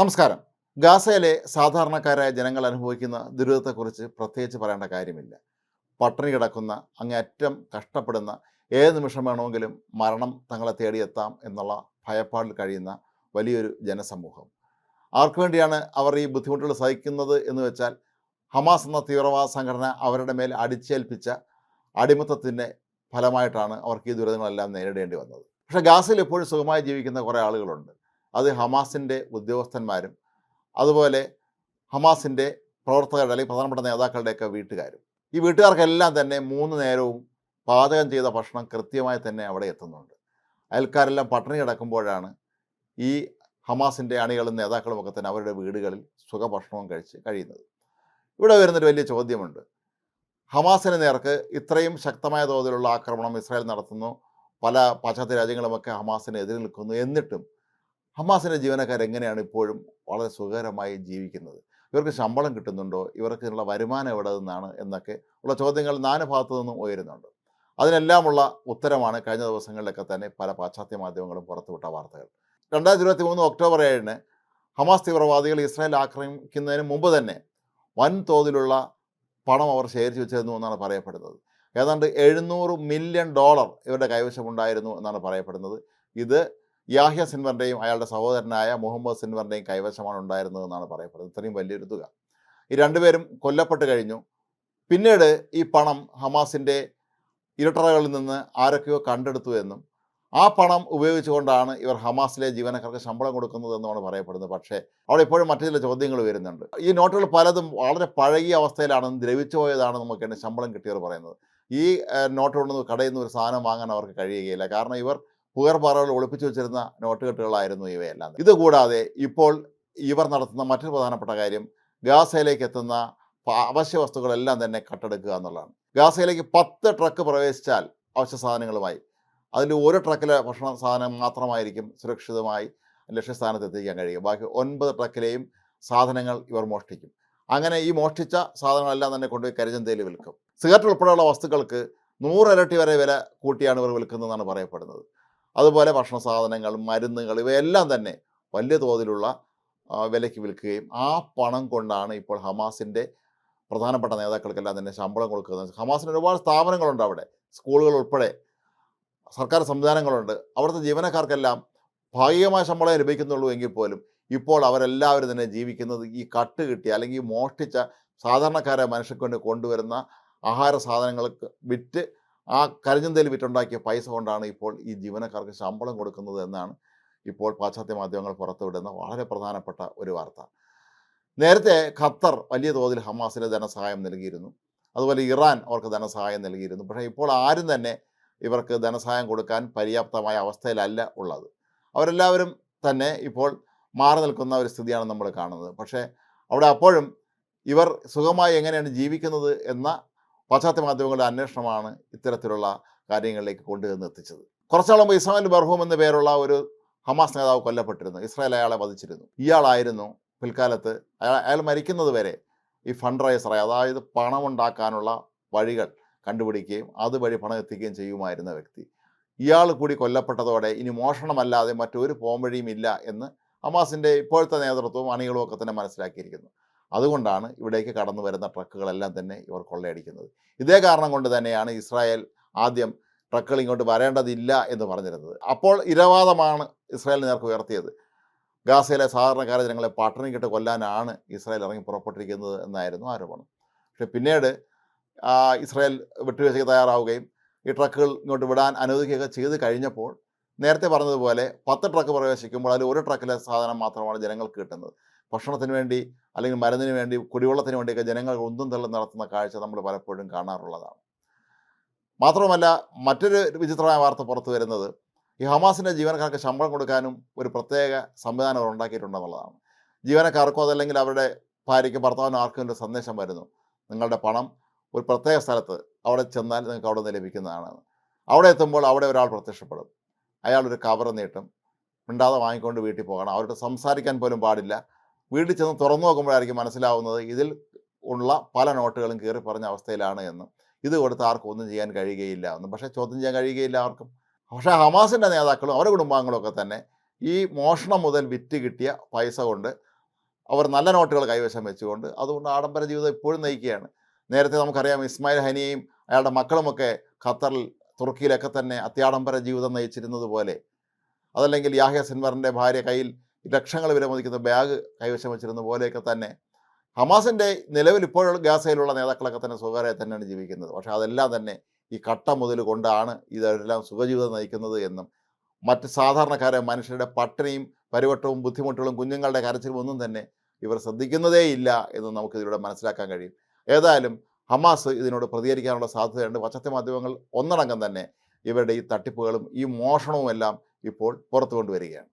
നമസ്കാരം. ഗാസയിലെ സാധാരണക്കാരായ ജനങ്ങൾ അനുഭവിക്കുന്ന ദുരിതത്തെക്കുറിച്ച് പ്രത്യേകിച്ച് പറയേണ്ട കാര്യമില്ല. പട്ടിണി കിടക്കുന്ന അങ്ങേയറ്റം കഷ്ടപ്പെടുന്ന ഏത് നിമിഷം വേണമെങ്കിലും മരണം തങ്ങളെ തേടിയെത്താം എന്നുള്ള ഭയപ്പാടിൽ കഴിയുന്ന വലിയൊരു ജനസമൂഹം. ആർക്കു വേണ്ടിയാണ് അവർ ഈ ബുദ്ധിമുട്ടുകൾ സഹിക്കുന്നത് എന്ന് വെച്ചാൽ ഹമാസ് എന്ന തീവ്രവാദ സംഘടന അവരുടെ മേൽ അടിച്ചേൽപ്പിച്ച അടിമത്തത്തിന്റെ ഫലമായിട്ടാണ് അവർക്ക് ഈ ദുരിതങ്ങളെല്ലാം നേരിടേണ്ടി വന്നത്. പക്ഷേ ഗാസയിൽ എപ്പോഴും സുഖമായി ജീവിക്കുന്ന കുറേ ആളുകളുണ്ട്. അത് ഹമാസിന്റെ ഉദ്യോഗസ്ഥന്മാരും അതുപോലെ ഹമാസിന്റെ പ്രവർത്തകരുടെ അല്ലെങ്കിൽ പ്രധാനപ്പെട്ട നേതാക്കളുടെയൊക്കെ വീട്ടുകാരും. ഈ വീട്ടുകാർക്കെല്ലാം തന്നെ മൂന്ന് നേരവും പാചകം ചെയ്ത ഭക്ഷണം കൃത്യമായി തന്നെ അവിടെ എത്തുന്നുണ്ട്. അയൽക്കാരെല്ലാം പട്ടിണി കിടക്കുമ്പോഴാണ് ഈ ഹമാസിന്റെ അണികളും നേതാക്കളും ഒക്കെ തന്നെ അവരുടെ വീടുകളിൽ സുഖഭക്ഷണവും കഴിച്ച് കഴിയുന്നത്. ഇവിടെ വരുന്നൊരു വലിയ ചോദ്യമുണ്ട്. ഹമാസിന് നേർക്ക് ഇത്രയും ശക്തമായ തോതിലുള്ള ആക്രമണം ഇസ്രായേൽ നടത്തുന്നു. പല പാശ്ചാത്യ രാജ്യങ്ങളുമൊക്കെ ഹമാസിനെ എതിരെ നിൽക്കുന്നു. എന്നിട്ടും ഹമാസിന്റെ ജീവനക്കാർ എങ്ങനെയാണ് ഇപ്പോഴും വളരെ സുഖകരമായി ജീവിക്കുന്നത്? ഇവർക്ക് ശമ്പളം കിട്ടുന്നുണ്ടോ? ഇവർക്കുള്ള വരുമാനം എവിടെ നിന്നാണ്? എന്നൊക്കെ ഉള്ള ചോദ്യങ്ങൾ നാല് ഭാഗത്തു നിന്നും ഉയരുന്നുണ്ട്. അതിനെല്ലാമുള്ള ഉത്തരമാണ് കഴിഞ്ഞ ദിവസങ്ങളിലൊക്കെ തന്നെ പല പാശ്ചാത്യ മാധ്യമങ്ങളും പുറത്തുവിട്ട വാർത്തകൾ. രണ്ടായിരത്തി ഇരുപത്തി മൂന്ന് ഒക്ടോബർ ഏഴിന് ഹമാസ് തീവ്രവാദികൾ ഇസ്രായേൽ ആക്രമിക്കുന്നതിന് മുമ്പ് തന്നെ വൻതോതിലുള്ള പണം അവർ ശേഖരിച്ചു വെച്ചിരുന്നു എന്നാണ് പറയപ്പെടുന്നത്. ഏതാണ്ട് എഴുന്നൂറ് മില്യൺ ഡോളർ ഇവരുടെ കൈവശമുണ്ടായിരുന്നു എന്നാണ് പറയപ്പെടുന്നത്. ഇത് യാഹ്യ സിൻവറിന്റെയും അയാളുടെ സഹോദരനായ മുഹമ്മദ് സിൻവറിന്റെയും കൈവശമാണ് ഉണ്ടായിരുന്നത് എന്നാണ് പറയപ്പെടുന്നത്. ഇത്രയും വലിയൊരു തുക. ഈ രണ്ടുപേരും കൊല്ലപ്പെട്ട് കഴിഞ്ഞു. പിന്നീട് ഈ പണം ഹമാസിന്റെ ഇരട്ടറകളിൽ നിന്ന് ആരൊക്കെയോ കണ്ടെടുത്തു എന്നും ആ പണം ഉപയോഗിച്ചുകൊണ്ടാണ് ഇവർ ഹമാസിലെ ജീവനക്കാർക്ക് ശമ്പളം കൊടുക്കുന്നത് എന്നാണ് പറയപ്പെടുന്നത്. പക്ഷേ അവിടെ ഇപ്പോഴും മറ്റു ചില ചോദ്യങ്ങൾ വരുന്നുണ്ട്. ഈ നോട്ടുകൾ പലതും വളരെ പഴകിയ അവസ്ഥയിലാണെന്ന് ദ്രവിച്ചു പോയതാണ് നമുക്ക് എന്റെ ശമ്പളം കിട്ടിയവർ പറയുന്നത്. ഈ നോട്ട് കൊണ്ടൊന്നും കടയിൽ നിന്ന് ഒരു സാധനം വാങ്ങാൻ അവർക്ക് കഴിയുകയില്ല. കാരണം ഇവർ പുകർപാറകൾ ഒളിപ്പിച്ചു വെച്ചിരുന്ന നോട്ടുകെട്ടുകളായിരുന്നു ഇവയെല്ലാം. ഇതുകൂടാതെ ഇപ്പോൾ ഇവർ നടത്തുന്ന മറ്റൊരു പ്രധാനപ്പെട്ട കാര്യം ഗാസയിലേക്ക് എത്തുന്ന അവശ്യ വസ്തുക്കളെല്ലാം തന്നെ കട്ടെടുക്കുക എന്നുള്ളതാണ്. ഗാസയിലേക്ക് പത്ത് ട്രക്ക് പ്രവേശിച്ചാൽ അവശ്യ സാധനങ്ങളുമായി. അതിൽ ഒരു ട്രക്കിലെ ഭക്ഷണ സാധനം മാത്രമായിരിക്കും സുരക്ഷിതമായി ലക്ഷ്യസ്ഥാനത്ത് എത്തിക്കാൻ കഴിയും. ബാക്കി ഒൻപത് ട്രക്കിലെയും സാധനങ്ങൾ ഇവർ മോഷ്ടിക്കും. അങ്ങനെ ഈ മോഷ്ടിച്ച സാധനങ്ങളെല്ലാം തന്നെ കൊണ്ടുപോയി കരിചന്തയിൽ വിൽക്കും. സിഗരറ്റ് ഉൾപ്പെടെയുള്ള വസ്തുക്കൾക്ക് നൂറിരട്ടി വരെ വില കൂട്ടിയാണ് ഇവർ വിൽക്കുന്നതെന്നാണ് പറയപ്പെടുന്നത്. അതുപോലെ ഭക്ഷണ സാധനങ്ങൾ മരുന്നുകൾ ഇവയെല്ലാം തന്നെ വലിയ തോതിലുള്ള വിലയ്ക്ക് വിൽക്കുകയും ആ പണം കൊണ്ടാണ് ഇപ്പോൾ ഹമാസിന്റെ പ്രധാനപ്പെട്ട നേതാക്കൾക്കെല്ലാം തന്നെ ശമ്പളം കൊടുക്കുന്നത്. ഹമാസിന് ഒരുപാട് സ്ഥാപനങ്ങളുണ്ട് അവിടെ. സ്കൂളുകൾ ഉൾപ്പെടെ സർക്കാർ സംവിധാനങ്ങളുണ്ട്. അവിടുത്തെ ജീവനക്കാർക്കെല്ലാം ഭാഗികമായ ശമ്പളം ലഭിക്കുന്നുള്ളൂ എങ്കിൽ പോലും ഇപ്പോൾ അവരെല്ലാവരും തന്നെ ജീവിക്കുന്നത് ഈ കട്ട് കിട്ടിയ അല്ലെങ്കിൽ മോഷ്ടിച്ച സാധാരണക്കാരെ മനുഷ്യർക്ക് വേണ്ടി കൊണ്ടുവരുന്ന ആഹാര സാധനങ്ങൾക്ക് വിറ്റ് ആ കരിഞ്ചന്തയിൽ വിറ്റുണ്ടാക്കിയ പൈസ കൊണ്ടാണ് ഇപ്പോൾ ഈ ജീവനക്കാർക്ക് ശമ്പളം കൊടുക്കുന്നത് എന്നാണ് ഇപ്പോൾ പാശ്ചാത്യ മാധ്യമങ്ങൾ പുറത്തുവിടുന്ന വളരെ പ്രധാനപ്പെട്ട ഒരു വാർത്ത. നേരത്തെ ഖത്തർ വലിയ തോതിൽ ഹമാസിന് ധനസഹായം നൽകിയിരുന്നു. അതുപോലെ ഇറാൻ അവർക്ക് ധനസഹായം നൽകിയിരുന്നു. പക്ഷേ ഇപ്പോൾ ആരും തന്നെ ഇവർക്ക് ധനസഹായം കൊടുക്കാൻ പര്യാപ്തമായ അവസ്ഥയിലല്ല ഉള്ളത്. അവരെല്ലാവരും തന്നെ ഇപ്പോൾ മാറി നിൽക്കുന്ന ഒരു സ്ഥിതിയാണ് നമ്മൾ കാണുന്നത്. പക്ഷേ അവിടെ അപ്പോഴും ഇവർ സുഖമായി എങ്ങനെയാണ് ജീവിക്കുന്നത് എന്ന പാശ്ചാത്യ മാധ്യമങ്ങളുടെ അന്വേഷണമാണ് ഇത്തരത്തിലുള്ള കാര്യങ്ങളിലേക്ക് കൊണ്ടുവന്ന് എത്തിച്ചത്. കുറച്ചാളും മുമ്പ് ഇസ്മായിൽ ബർഹൂം എന്ന പേരുള്ള ഒരു ഹമാസ് നേതാവ് കൊല്ലപ്പെട്ടിരുന്നു. ഇസ്രായേൽ അയാളെ വധിച്ചിരുന്നു. ഇയാളായിരുന്നു പിൽക്കാലത്ത് അയാൾ അയാൾ മരിക്കുന്നത് വരെ ഈ ഫണ്ട് റൈസറായി അതായത് പണമുണ്ടാക്കാനുള്ള വഴികൾ കണ്ടുപിടിക്കുകയും അതുവഴി പണം എത്തിക്കുകയും ചെയ്യുമായിരുന്ന വ്യക്തി. ഇയാൾ കൂടി കൊല്ലപ്പെട്ടതോടെ ഇനി മോഷണമല്ലാതെ മറ്റൊരു പോംവഴിയും ഇല്ല എന്ന് ഹമാസിന്റെ ഇപ്പോഴത്തെ നേതൃത്വവും അണികളും ഒക്കെ തന്നെ മനസ്സിലാക്കിയിരിക്കുന്നു. അതുകൊണ്ടാണ് ഇവിടേക്ക് കടന്നു വരുന്ന ട്രക്കുകളെല്ലാം തന്നെ ഇവർ കൊള്ളയടിക്കുന്നത്. ഇതേ കാരണം കൊണ്ട് തന്നെയാണ് ഇസ്രായേൽ ആദ്യം ട്രക്കുകൾ ഇങ്ങോട്ട് വരേണ്ടതില്ല എന്ന് പറഞ്ഞിരുന്നത്. അപ്പോൾ ഇരവാദമാണ് ഇസ്രായേൽ നേർക്ക് ഉയർത്തിയത്. ഗാസയിലെ സാധാരണക്കാരെ ജനങ്ങളെ പട്ടണിക്കിട്ട് കൊല്ലാനാണ് ഇസ്രായേൽ ഇറങ്ങി പുറപ്പെട്ടിരിക്കുന്നത് എന്നായിരുന്നു ആരോപണം. പക്ഷെ പിന്നീട് ഇസ്രായേൽ വിട്ടുവീഴ്ചയ്ക്ക് തയ്യാറാവുകയും ഈ ട്രക്കുകൾ ഇങ്ങോട്ട് വിടാൻ അനുവദിക്കുകയൊക്കെ ചെയ്ത് കഴിഞ്ഞപ്പോൾ നേരത്തെ പറഞ്ഞതുപോലെ പത്ത് ട്രക്ക് പ്രവേശിക്കുമ്പോൾ അതിൽ ഒരു ട്രക്കിലെ സാധനം മാത്രമാണ് ജനങ്ങൾക്ക് കിട്ടുന്നത്. ഭക്ഷണത്തിന് വേണ്ടി അല്ലെങ്കിൽ മരുന്നിന് വേണ്ടി കുടിവെള്ളത്തിന് വേണ്ടിയൊക്കെ ജനങ്ങൾ ഒന്നും തള്ളും നടത്തുന്ന കാഴ്ച നമ്മൾ പലപ്പോഴും കാണാറുള്ളതാണ്. മാത്രമല്ല മറ്റൊരു വിചിത്രമായ വാർത്ത പുറത്തു വരുന്നത് ഈ ഹമാസിന്റെ ജീവനക്കാർക്ക് ശമ്പളം കൊടുക്കാനും ഒരു പ്രത്യേക സംവിധാനം അവർ ഉണ്ടാക്കിയിട്ടുണ്ടെന്നുള്ളതാണ് ജീവനക്കാർക്കോ അതല്ലെങ്കിൽ അവരുടെ ഭാര്യയ്ക്കും ഭർത്താവിനും ആർക്കും ഒരു സന്ദേശം വരുന്നു. നിങ്ങളുടെ പണം ഒരു പ്രത്യേക സ്ഥലത്ത് അവിടെ ചെന്നാൽ നിങ്ങൾക്ക് അവിടെ നിന്ന് ലഭിക്കുന്നതാണ്. അവിടെ എത്തുമ്പോൾ അവിടെ ഒരാൾ പ്രത്യക്ഷപ്പെടും. അയാൾ ഒരു കവർ നീട്ടും. മിണ്ടാതെ വാങ്ങിക്കൊണ്ട് വീട്ടിൽ പോകണം. അവരോട് സംസാരിക്കാൻ പോലും പാടില്ല. വീട്ടിൽ ചെന്ന് തുറന്നു നോക്കുമ്പോഴായിരിക്കും മനസ്സിലാവുന്നത് ഇതിൽ ഉള്ള പല നോട്ടുകളും കീറി പറഞ്ഞ അവസ്ഥയിലാണ് എന്നും. ഇത് കൊടുത്ത് ആർക്കും ഒന്നും ചെയ്യാൻ കഴിയുകയില്ല എന്നും. പക്ഷേ ചോദ്യം ചെയ്യാൻ കഴിയുകയില്ല ആർക്കും. പക്ഷേ ഹമാസിന്റെ നേതാക്കളും അവരുടെ കുടുംബാംഗങ്ങളും ഒക്കെ തന്നെ ഈ മോഷണം മുതൽ വിറ്റ് കിട്ടിയ പൈസ കൊണ്ട് അവർ നല്ല നോട്ടുകൾ കൈവശം വെച്ചുകൊണ്ട് അതുകൊണ്ട് ആഡംബര ജീവിതം ഇപ്പോഴും നയിക്കുകയാണ്. നേരത്തെ നമുക്കറിയാം ഇസ്മായിൽ ഹനിയയും അയാളുടെ മക്കളുമൊക്കെ ഖത്തറിൽ തുർക്കിയിലൊക്കെ തന്നെ അത്യാഡംബര ജീവിതം നയിച്ചിരുന്നത് പോലെ. അതല്ലെങ്കിൽ യാഹ്യ സിൻവറിന്റെ ഭാര്യ കയ്യിൽ ലക്ഷങ്ങൾ വിലമതിക്കുന്ന ബാഗ് കൈവശം വെച്ചിരുന്ന പോലെയൊക്കെ തന്നെ. ഹമാസിന്റെ നിലവിൽ ഇപ്പോഴുള്ള ഗാസയിലുള്ള നേതാക്കളൊക്കെ തന്നെ സ്വകാര്യ തന്നെയാണ് ജീവിക്കുന്നത്. പക്ഷേ അതെല്ലാം തന്നെ ഈ കട്ട മുതൽ കൊണ്ടാണ് ഇതെല്ലാം സുഖജീവിതം നയിക്കുന്നത് എന്നും മറ്റ് സാധാരണക്കാരെ മനുഷ്യരുടെ പട്ടിണിയും പരിവട്ടവും ബുദ്ധിമുട്ടുകളും കുഞ്ഞുങ്ങളുടെ കരച്ചിലും ഒന്നും തന്നെ ഇവർ ശ്രദ്ധിക്കുന്നതേയില്ല എന്ന് നമുക്കിതിലൂടെ മനസ്സിലാക്കാൻ കഴിയും. ഏതായാലും ഹമാസ് ഇതിനോട് പ്രതികരിക്കാനുള്ള സാധ്യതയുണ്ട്. പശ്ചാത്തല മാധ്യമങ്ങൾ ഒന്നടങ്കം തന്നെ ഇവരുടെ ഈ തട്ടിപ്പുകളും ഈ മോഷണവും എല്ലാം ഇപ്പോൾ പുറത്തു കൊണ്ടുവരികയാണ്